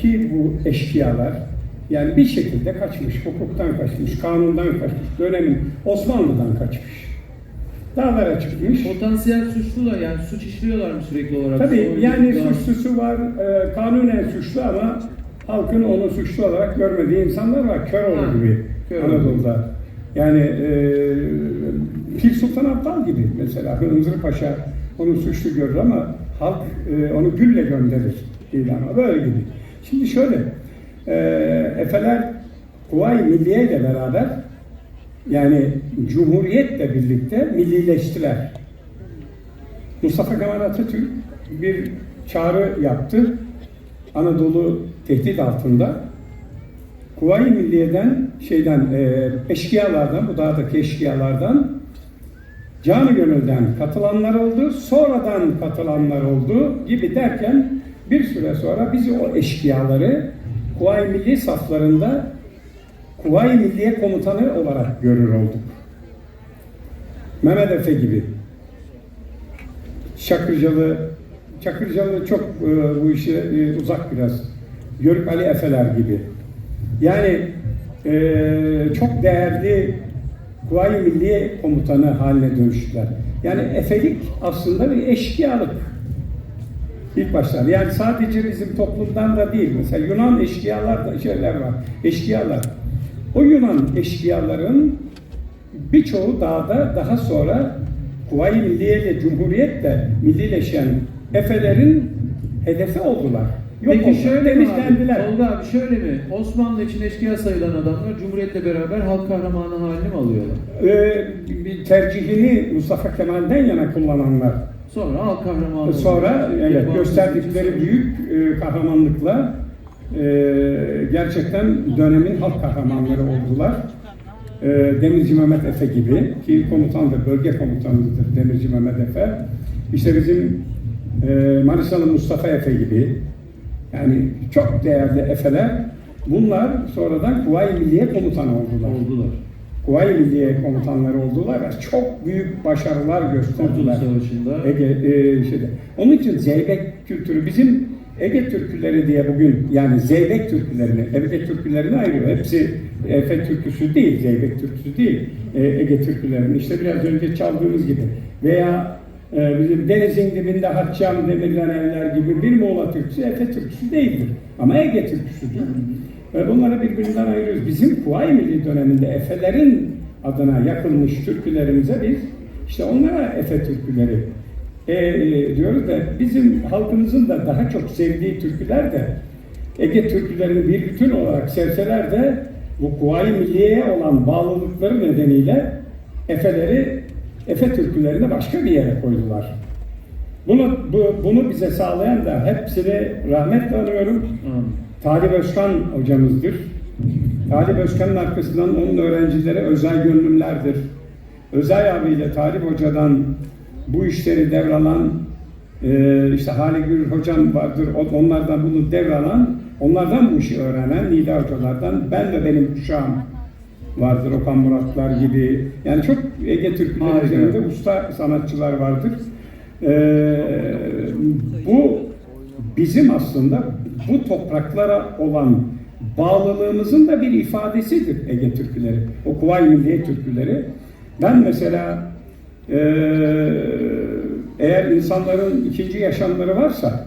ki bu eşkıyalar yani bir şekilde kaçmış, hukuktan kaçmış, kanundan kaçmış, dönemin Osmanlı'dan kaçmış. Dağlara çıkmış. Potansiyel suçlular yani suç işliyorlar mı sürekli olarak? Tabii Soygun, yani gasp. suçlusu var, e, kanunen suçlu ama halkın onu suçlu olarak görmediği insanlar var. Köroğlu Ha, gibi Köroğlu. Anadolu'da. Yani e, Pir Sultan Abdal gibi mesela Hınzır Paşa onu suçlu görür ama halk e, onu gülle gönderir ilana. Böyle gibi. Şimdi şöyle, e, Efeler Kuvayi Milliye ile beraber yani Cumhuriyetle birlikte millileştiler. Mustafa Kemal Atatürk bir çağrı yaptı. Anadolu tehdit altında. Kuvayi Milliye'den şeyden e, eşkıyalardan, bu dağdaki eşkıyalardan canı gönülden katılanlar oldu, sonradan katılanlar oldu gibi derken bir süre sonra bizi o eşkıyaları Kuvayi Milliye saflarında Kuvayi Milliye Komutanı olarak görür olduk. Mehmet Efe gibi. Çakırcalı, Çakırcalı çok e, bu işe e, uzak biraz. Yörük Ali Efeler gibi. Yani e, çok değerli Kuvayi Milliye Komutanı haline dönüştüler. Yani Efelik aslında bir eşkıyalık. İlk başlar. Yani sadece bizim toplumdan da değil. Mesela Yunan eşkıyalar da şeyler var. Eşkıyalar. O Yunan eşkıyaların birçoğu dağda daha sonra Kuvayi Milliye ile Cumhuriyet'le millileşen Efelerin hedefi oldular. Yok Peki oldular, şöyle mi abi? Tolga abi şöyle mi? Osmanlı için eşkıya sayılan adamlar Cumhuriyet'le beraber halk kahramanı halini mi alıyorlar? Ee, bir tercihini Mustafa Kemal'den yana kullananlar. Sonra halk kahramanı Sonra evet, gösterdikleri büyük e, kahramanlıkla e, gerçekten dönemin halk kahramanları oldular. E, Demirci Mehmet Efe gibi ki komutandır, bölge komutanıdır Demirci Mehmet Efe. İşte bizim e, Manisalı Mustafa Efe gibi yani çok değerli Efeler bunlar sonradan Kuvayi Milliye Komutanı oldular. oldular. Kuvayi Milliye komutanları oldular ve çok büyük başarılar gösterdiler. Savaşı'nda. Ege e, şeyde. Onun için Zeybek kültürü bizim Ege türküleri diye bugün yani Zeybek türkülerini, Ege türkülerini ayırıyor. Hepsi Efe türküsü değil, Zeybek türküsü değil. E, Ege türkülerinin işte biraz önce çaldığımız gibi veya e, bizim denizin dibinde Haçam demirlen evler gibi bir Muğla türküsü Efe türküsü değildir. Ama Ege türküsüdür. Ve bunları birbirinden ayırıyoruz. Bizim Kuvayi Milli döneminde Efelerin adına yakılmış türkülerimize biz işte onlara Efe türküleri e, diyoruz da bizim halkımızın da daha çok sevdiği türküler de Ege türkülerini bir bütün olarak sevseler de bu Kuvayi Milliye'ye olan bağlılıkları nedeniyle Efeleri Efe türkülerini başka bir yere koydular. Bunu, bu, bunu bize sağlayan da hepsini rahmetle anıyorum. Amin. Talip Özkan hocamızdır. Talip Özkan'ın arkasından onun öğrencileri Özay Gönlümlerdir. Özay abiyle Talip Hoca'dan bu işleri devralan e, işte Hali Gül hocam vardır. Onlardan bunu devralan, onlardan bu işi öğrenen Nida hocalardan ben de benim kuşağım vardır. Okan Muratlar gibi. Yani çok Ege Türkleri üzerinde usta sanatçılar vardır. E, bu bizim aslında bu topraklara olan bağlılığımızın da bir ifadesidir Ege türküleri. O Kuvayi Milliye türküleri. Ben mesela eee, eğer insanların ikinci yaşamları varsa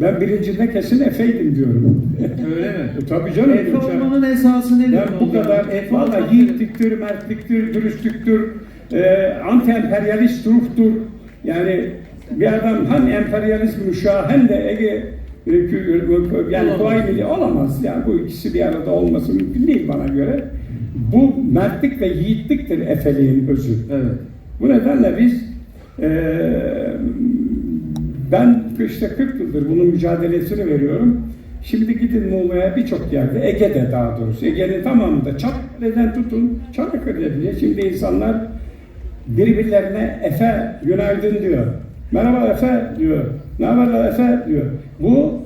ben birincide kesin Efe'ydim diyorum. Öyle mi? E, Tabii canım. Efe olmanın esası nedir? Ben bu kadar Efe valla yiğitliktir, mertliktir, dürüstlüktür, e, anti-emperyalist ruhtur. Yani bir adam hem emperyalist uşağı hem de Ege e, yani. Kuvayi Milli olamaz. Yani bu ikisi bir arada olması mümkün değil bana göre. Bu mertlik ve yiğitliktir Efeliğin özü. Evet. Bu nedenle biz eee, ben işte 40 yıldır bunun mücadelesini veriyorum. Şimdi gidin Muğla'ya birçok yerde, Ege'de daha doğrusu, Ege'nin tamamında Çanakkale'den tutun, Çanakkale'de bile şimdi insanlar birbirlerine Efe günaydın diyor. Merhaba Efe diyor. Ne haber Efe diyor. Bu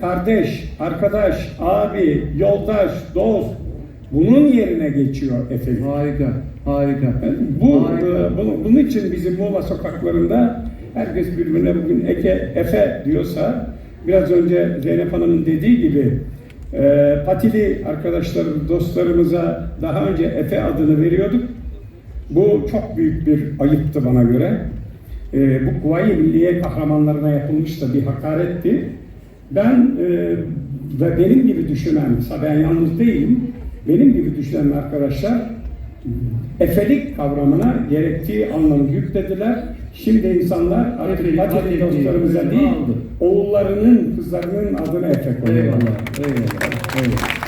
kardeş, arkadaş, abi, yoldaş, dost bunun yerine geçiyor Efe. Harika. Harika. Bu, Harika. e, bunu- bunun için bizim Muğla sokaklarında herkes birbirine bugün Ege, Efe diyorsa biraz önce Zeynep Hanım'ın dediği gibi e, patili arkadaşlar, dostlarımıza daha önce Efe adını veriyorduk. Bu çok büyük bir ayıptı bana göre. E, bu Kuvayi Milliye kahramanlarına yapılmış da bir hakaretti. Ben e, ve benim gibi düşünen, ben yalnız değilim, benim gibi düşünen arkadaşlar efelik kavramına gerektiği anlamı yüklediler. Şimdi insanlar artık ettiği dostlarımıza değil, oğullarının, kızlarının adına efe koyuyorlar. Eyvallah. Eyvallah. Eyvallah.